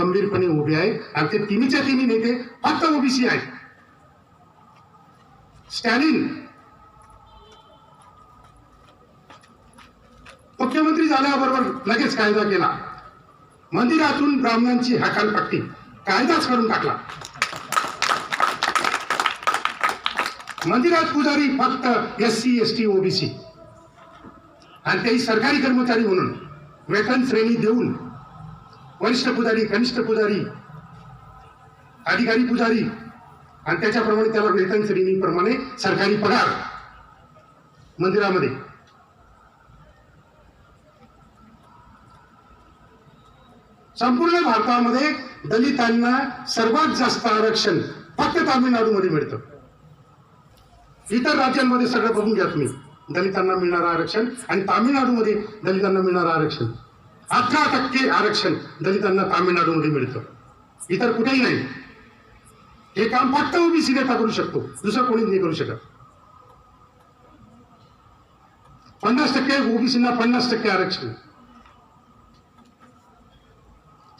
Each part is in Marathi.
खंबीरपणे उभे आहेत. आणि ते तिन्हीच्या तिन्ही नेते फक्त ओबीसी आहेत. स्टॅलिन. मुख्यमंत्री झाल्याबरोबर लगेच कायदा केला. मंदिरातून ब्राह्मणांची हकालपट्टी कायदाच करून टाकला. मंदिरात पुजारी फक्त S C S T OBC. आणि तेही सरकारी कर्मचारी म्हणून. वेतन श्रेणी देऊन वरिष्ठ पुजारी कनिष्ठ पुजारी अधिकारी पुजारी. आणि त्याच्याप्रमाणे त्याला वेतन श्रेणीप्रमाणे सरकारी पगार मंदिरामध्ये. संपूर्ण भारतामध्ये दलितांना सर्वात जास्त आरक्षण फक्त तामिळनाडूमध्ये मिळतं. इतर राज्यांमध्ये सगळं बघून घ्या तुम्ही. दलितांना मिळणारं आरक्षण आणि तामिळनाडूमध्ये दलितांना मिळणारं आरक्षण. अठरा टक्के आरक्षण दलितांना तामिळनाडूमध्ये मिळतं. इतर कुठेही नाही. हे काम फक्त ओबीसी नेता करू शकतो. दुसरं कोणीच नाही करू शकत. पन्नास टक्के ओबीसीना पन्नास टक्के आरक्षण.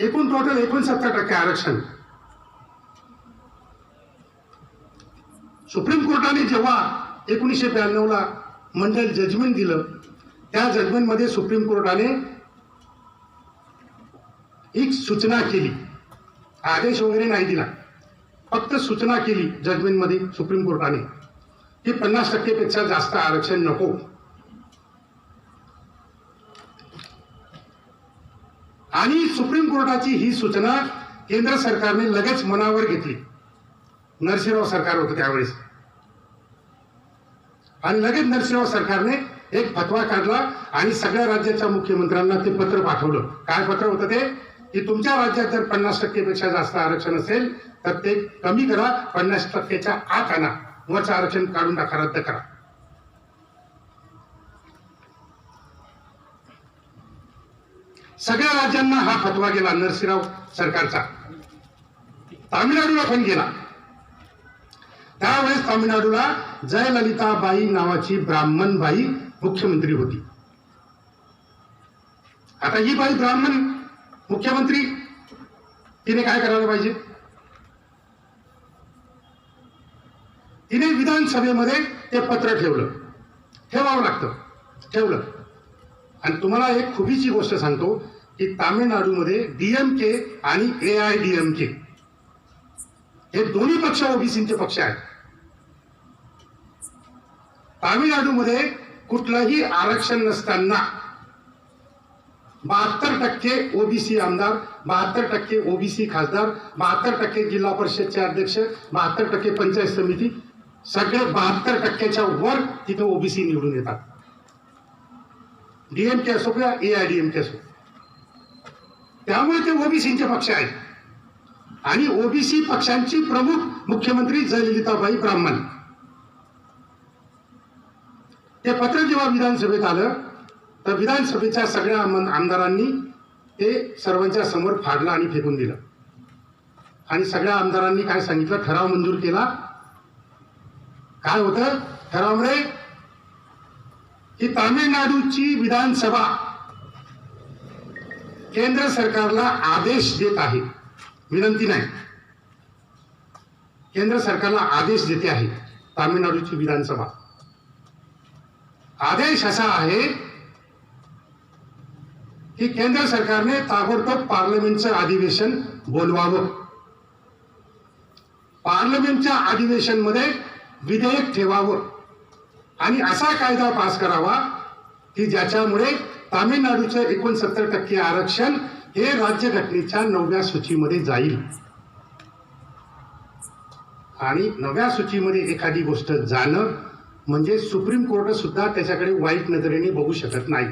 एकूण टोटल एकोणसत्तर टक्के आरक्षण. सुप्रीम कोर्टाने जेव्हा एकोणीसशे ब्याण्णवला मंडल जजमेंट दिलं त्या जजमेंटमध्ये सुप्रीम कोर्टाने एक सूचना केली. आदेश वगैरे नाही दिला. फक्त सूचना केली जजमेंटमध्ये सुप्रीम कोर्टाने. की पन्नास टक्केपेक्षा जास्त आरक्षण नको. आणि सुप्रीम कोर्टाची ही सूचना केंद्र सरकारने लगेच मनावर घेतली. नरसिंहराव सरकार होतं त्यावेळेस. आणि लगेच नरसिंहराव सरकारने एक फतवा काढला आणि सगळ्या राज्याच्या मुख्यमंत्र्यांना ते पत्र पाठवलं. काय पत्र होतं ते? की तुमच्या राज्यात जर पन्नास टक्केपेक्षा जास्त आरक्षण असेल तर ते कमी करा पन्नास टक्केच्या आत आणा. वरचं आरक्षण काढून टाका रद्द करा. सगळ्या राज्यांना हा फतवा गेला नरसिंहराव सरकारचा. तामिळनाडूला पण गेला. त्यावेळेस तामिळनाडूला जयललिताबाई नावाची ब्राह्मण बाई मुख्यमंत्री होती. आता ही बाई ब्राह्मण मुख्यमंत्री तिने काय करायला पाहिजे? तिने विधानसभेमध्ये ते पत्र ठेवलं. ठेवावं लागतं. ठेवलं. आणि तुम्हाला एक खुबीची गोष्ट सांगतो की तामिळनाडूमध्ये डीएमके आणि ए आय डीएमके हे दोन्ही पक्ष ओबीसीचे पक्ष आहेत. तामिळनाडूमध्ये कुठलंही आरक्षण नसताना बहात्तर टक्के ओबीसी आमदार बहात्तर टक्के ओबीसी खासदार बहात्तर टक्के जिल्हा परिषदचे अध्यक्ष बहात्तर टक्के पंचायत समिती सगळे बहात्तर टक्क्याच्या वर तिथे ओबीसी निवडून येतात. डीएमके असो किंवा ए आय डीएमके असो. त्यामुळे ते ओबीसीचे पक्ष आहेत. आणि ओबीसी पक्षांची प्रमुख मुख्यमंत्री जयललिताबाई ब्राह्मण. ते पत्र जेव्हा विधानसभेत आलं तर विधानसभेच्या सगळ्या आमदारांनी ते सर्वांच्या समोर फाडलं आणि फेकून दिलं. आणि सगळ्या आमदारांनी काय सांगितलं? ठराव मंजूर केला. काय होतं? ठरावमुळे म्हणजे ही तामिळनाडूची विधानसभा केंद्र सरकारला आदेश देत आहे. विनंती नाही. केंद्र सरकारला आदेश देते आहे तामिळनाडूची विधानसभा. आदेश असा आहे की केंद्र सरकारने ताबडतोब पार्लमेंटचं अधिवेशन बोलवावं. पार्लमेंटच्या अधिवेशनमध्ये विधेयक ठेवावं. आणि असा कायदा पास करावा की ज्याच्यामुळे तामिळनाडूचं एकोणसत्तर टक्के आरक्षण हे राज्यघटनेच्या नवव्या सूचीमध्ये जाईल. आणि नव्या सूचीमध्ये एखादी गोष्ट जाणं म्हणजे सुप्रीम कोर्ट सुद्धा त्याच्याकडे वाईट नजरेने बघू शकत नाही.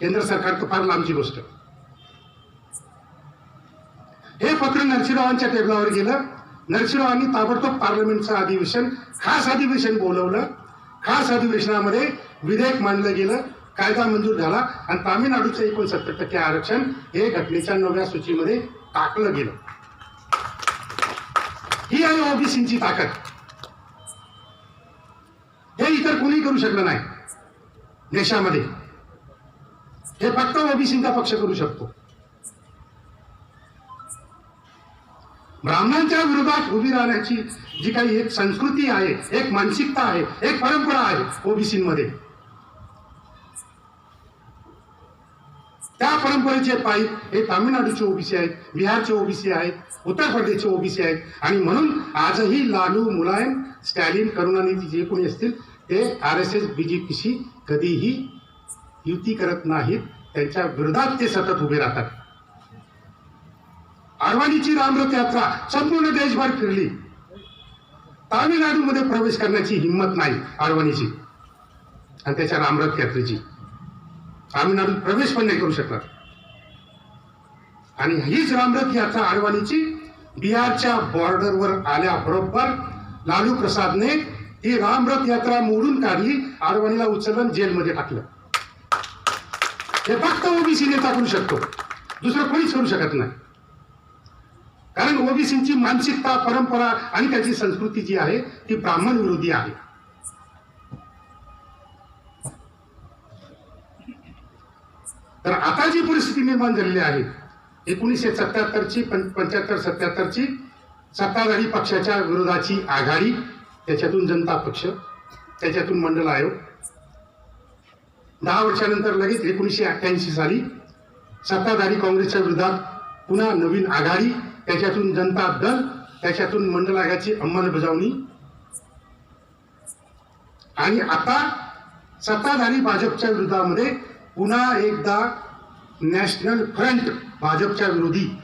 केंद्र सरकार तर फार लांबची गोष्ट. हे पत्र नरसिंहरावांच्या टेबलावर गेलं. नरसिंहरावांनी ताबडतोब पार्लमेंटचं अधिवेशन खास अधिवेशन बोलवलं. खास अधिवेशनामध्ये विधेयक मांडलं गेलं कायदा मंजूर झाला आणि तामिळनाडूचं एकोणसत्तर टक्के आरक्षण हे घटनेच्या नव्या सूचीमध्ये टाकलं गेलं. ही आहे ओबीसीची ताकद. हे इतर कोणी करू शकलं नाही. देशामध्ये. हे फक्त ओबीसीचा पक्ष करू शकतो. ब्राह्मणांच्या विरोधात उभी राहण्याची जी काही एक संस्कृती आहे एक मानसिकता आहे एक परंपरा आहे ओबीसीमध्ये. त्या परंपरेचे पायी हे तामिळनाडूचे ओबीसी आहेत बिहारचे ओबीसी आहेत उत्तर प्रदेशचे ओबीसी आहेत आणि म्हणून आजही लालू मुलायम स्टॅलिन करुणानिधी जे कोणी असतील ते आर एस एस बीजेपीशी कधीही युती करत नाहीत त्यांच्या विरोधात ते सतत उभे राहतात. आडवाणीची रामरथ यात्रा संपूर्ण देशभर फिरली. तामिळनाडूमध्ये प्रवेश करण्याची हिंमत नाही आडवाणीची आणि त्याच्या रामरथ यात्रेची. तामिळनाडूत प्रवेश पण नाही करू शकणार. आणि हीच रामरथ यात्रा आडवाणीची बिहारच्या बॉर्डरवर आल्याबरोबर लालू प्रसादने ही रामरथ यात्रा मोडून काढली आडवाणीला उचलून जेलमध्ये टाकलं. हे फक्त ओबीसी नेता करू शकतो. दुसरं कोणीच करू शकत नाही. कारण ओबीसीची मानसिकता परंपरा आणि त्याची संस्कृती जी आहे ती ब्राह्मण विरोधी आहे. तर आता जी परिस्थिती निर्माण झालेली आहे एकोणीसशे सत्याहत्तरची पंच्याहत्तर सत्याहत्तरची सत्ताधारी पक्षाच्या विरोधाची आघाडी त्याच्यातून जनता पक्ष त्याच्यातून मंडल आयोग दहा वर्षानंतर लगेच एकोणीसशे अठ्ठ्याऐंशी साली सत्ताधारी काँग्रेसच्या विरोधात पुन्हा नवीन आघाडी त्याच्यातून जनता दल त्याच्यातून मंडल आघाडीची अंमलबजावणी. आणि आता सत्ताधारी भाजपच्या विरोधामध्ये पुन्हा एकदा नॅशनल फ्रंट भाजपच्या विरोधी